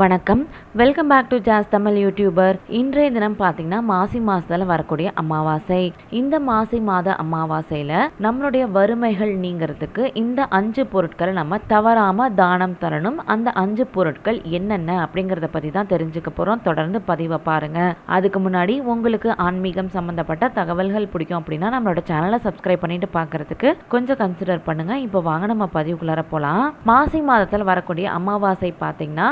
வணக்கம். Welcome back to Jas Tamil YouTuber இன்றைய தினம் பார்த்தீங்கன்னா மாசி மாதத்தில் வரக்கூடிய அமாவாசை. இந்த மாசி மாத அமாவாசையில் நம்மளுடைய வறுமைகள் நீங்கிறதுக்கு இந்த அஞ்சு பொருட்களை நம்ம தவறாமல் தானம் தரணும். அந்த அஞ்சு பொருட்கள் என்னென்ன அப்படிங்கிறத பற்றி தான் தெரிஞ்சுக்க போகிறோம் தொடர்ந்து பதிவை பாருங்க. அதுக்கு முன்னாடி உங்களுக்கு ஆன்மீகம் சம்மந்தப்பட்ட தகவல்கள் பிடிக்கும் அப்படின்னா நம்மளோட சேனலை சப்ஸ்கிரைப் பண்ணிட்டு பார்க்குறதுக்கு கொஞ்சம் கன்சிடர் பண்ணுங்க. இப்போ வாங்க நம்ம பதிவுக்குள்ளார போகலாம் மாசி மாதத்தில் வரக்கூடிய அமாவாசை பார்த்தீங்கன்னா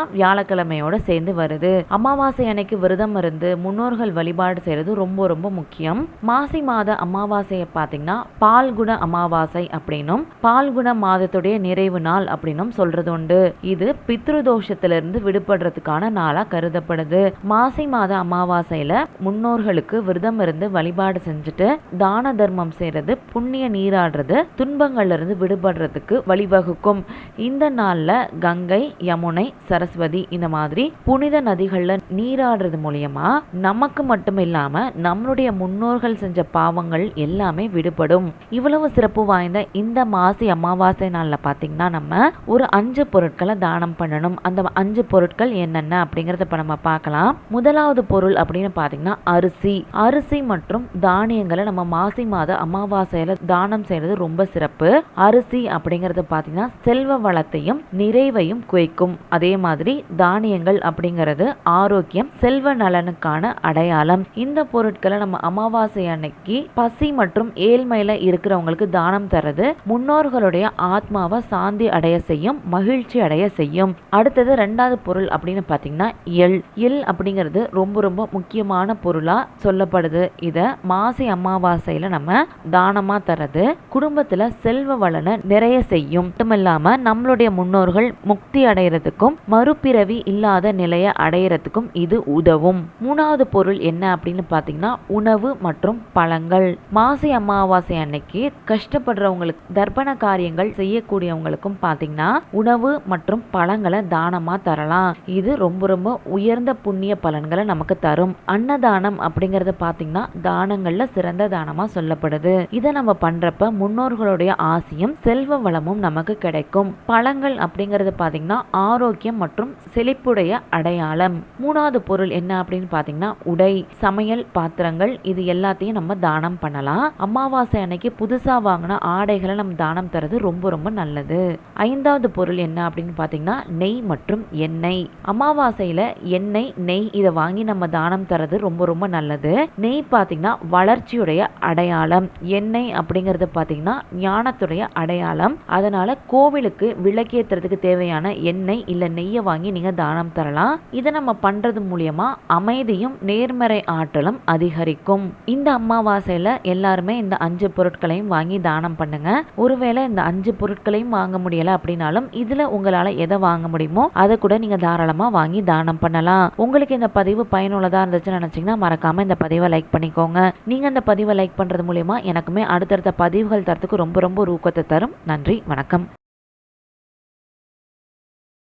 வியாழக்கிழமையோட சேர்ந்து வருது. அமாவாசை அன்னைக்கு விரதம் இருந்து முன்னோர்கள் வழிபாடு செய்யறது ரொம்ப ரொம்ப முக்கியம். மாசி மாத அமாவாசையை பார்த்தீங்கன்னா பால்குண அமாவாசை அப்படின்னும் பால்குண மாதத்துடைய நிறைவு நாள் அப்படின்னும் சொல்றது உண்டு. இது பித்ருதோஷத்திலிருந்து விடுபடுறதுக்கான நாளா கருதப்படுது. மாசி மாத அமாவாசையில முன்னோர்களுக்கு விரதம் இருந்து வழிபாடு செஞ்சுட்டு தான தர்மம் செய்யறது புண்ணிய நீராடுறது துன்பங்கள்ல இருந்து விடுபடுறதுக்கு வழிவகுக்கும். இந்த நாள்ல கங்கை யமுனை சரஸ்வதி இந்த மாதிரி புனித நதிகள்ல நீராடுறது மூலியமா நமக்கு மட்டும் இல்லாம நம்மளுடைய முன்னோர்கள் செஞ்ச பாவங்கள் எல்லாமே விடுபடும். இவ்வளவு சிறப்பு வாய்ந்த இந்த மாசி அமாவாசை நாள்ல பாத்தீங்கன்னா நம்ம ஒரு அஞ்சு பொருட்களை தானம் பண்ணணும். அந்த அஞ்சு பொருட்கள் என்னென்ன அப்படிங்கறத இப்ப நம்ம பார்க்கலாம். முதலாவது பொருள் அப்படின்னு பாத்தீங்கன்னா அரிசி. அரிசி மற்றும் தானியங்களை நம்ம மாசி மாத அமாவாசையில தானம் செய்யறது ரொம்ப சிறப்பு. அரிசி அப்படிங்கறது பாத்தீங்கன்னா செல்வ வளத்தையும் நிறைவையும் குறைக்கும். அதே மாதிரி தானியங்கள் அப்படிங்கிறது ஆரோக்கியம் செல்வ நலனுக்கான அடையாளம். இந்த பொருட்களை நம்ம அமாவாசை அன்னைக்கு பசி மற்றும் ஏழ்மையில இருக்கிறவங்களுக்கு தானம் தரது. முன்னோர்களுடைய ஆத்மாவை சாந்தி அடைய செய்யும் மகிழ்ச்சி அடைய செய்யும். அடுத்தது ரெண்டாவது பொருள் அப்படின்னு பார்த்தீங்கன்னா எள் எள் அப்படிங்கிறது ரொம்ப ரொம்ப முக்கியமான பொருளா சொல்லப்படுது. இத மாசி அமாவாசையில நம்ம தானமா தரது. குடும்பத்துல செல்வ வளனை நிறைய செய்யும். மட்டுமில்லாம நம்மளுடைய முன்னோர்கள் முக்தி அடைகிறதுக்கும் மறுபிறவி இல்லாத நிலையை அடையிறதுக்கும் இது உதவும். மூணாவது பொருள் என்ன அப்படின்னு பாத்தீங்கன்னா உணவு மற்றும் பழங்கள். மாசி அமாவாசை அன்னைக்கு கஷ்டப்படுறவங்களுக்கு தர்ப்பண காரியங்கள் செய்யக்கூடியவங்களுக்கும் பார்த்தீங்கன்னா உணவு மற்றும் பழங்களை தானமாக தரலாம். இது ரொம்ப ரொம்ப உயர்ந்த புண்ணிய பலன்களை நமக்கு தரும். அன்னதானம் அப்படிங்கறது பாத்தீங்கன்னா தானங்கள்ல சிறந்த தானமா சொல்லப்படுது. இதை நம்ம பண்றப்ப முன்னோர்களுடைய ஆசையும் செல்வ வளமும் நமக்கு கிடைக்கும். பழங்கள் அப்படிங்கறது பாத்தீங்கன்னா ஆரோக்கியம் மற்றும் செழிப்புடைய அடையாளம். மூணாவது பொருள் என்ன அப்படின்னு பாத்தீங்கன்னா உடை சமையல் பாத்திரங்கள் இது எல்லாத்தையும் நம்ம தானம் பண்ணலாம். அமாவாசை அன்னைக்கு புதுசா வாங்கின ஆடைகளை நம்ம தானம் தரது ரொம்ப ரொம்ப நல்லது. ஐந்தாவது பொருள் என்ன அப்படின்னு பாத்தீங்கன்னா நெய் மற்றும் எண்ணெய். அமாவாசையில எண்ணெய் நெய் இதை வாங்கி நம்ம தானம் தரது ரொம்ப ரொம்ப நல்லது. நெய் பாத்தீங்கன்னா வளர்ச்சியுடைய அடையாளம். எண்ணெய் அப்படிங்கிறது பாத்தீங்கன்னா ஞானத்துடைய அடையாளம். அதனால கோவிலுக்கு விளக்கேற்றுறதுக்கு தேவையான எண்ணெய் இல்ல நெய்யை வாங்கி நீங்க தானம் தரலாம். இதை நம்ம பண்றது மூலியமா அமைதியும் நேர்மறை ஆற்றலும் அதிகரிக்கும். இந்த அமாவாசையில எல்லாருமே இந்த அஞ்சு பொருட்களையும் வாங்கி தானம் பண்ணுங்க. ஒருவேளை இந்த அஞ்சு பொருட்களையும் வாங்க முடியல அப்படின்னாலும் இதுல உங்களால எதை வாங்க முடியுமோ அதை கூட நீங்க தாராளமா வாங்கி தானம் பண்ணலாம். உங்களுக்கு இந்த பதிவு பயனுள்ளதா இருந்துச்சுன்னு நினைச்சீங்கன்னா மறக்காம இந்த பதிவை லைக் பண்ணிக்கோங்க. நீங்க இந்த பதிவை லைக் பண்றது மூலியமா எனக்குமே அடுத்தடுத்த பதிவுகள் தரத்துக்கு ரொம்ப ரொம்ப ஊக்கத்தை தரும். நன்றி வணக்கம்.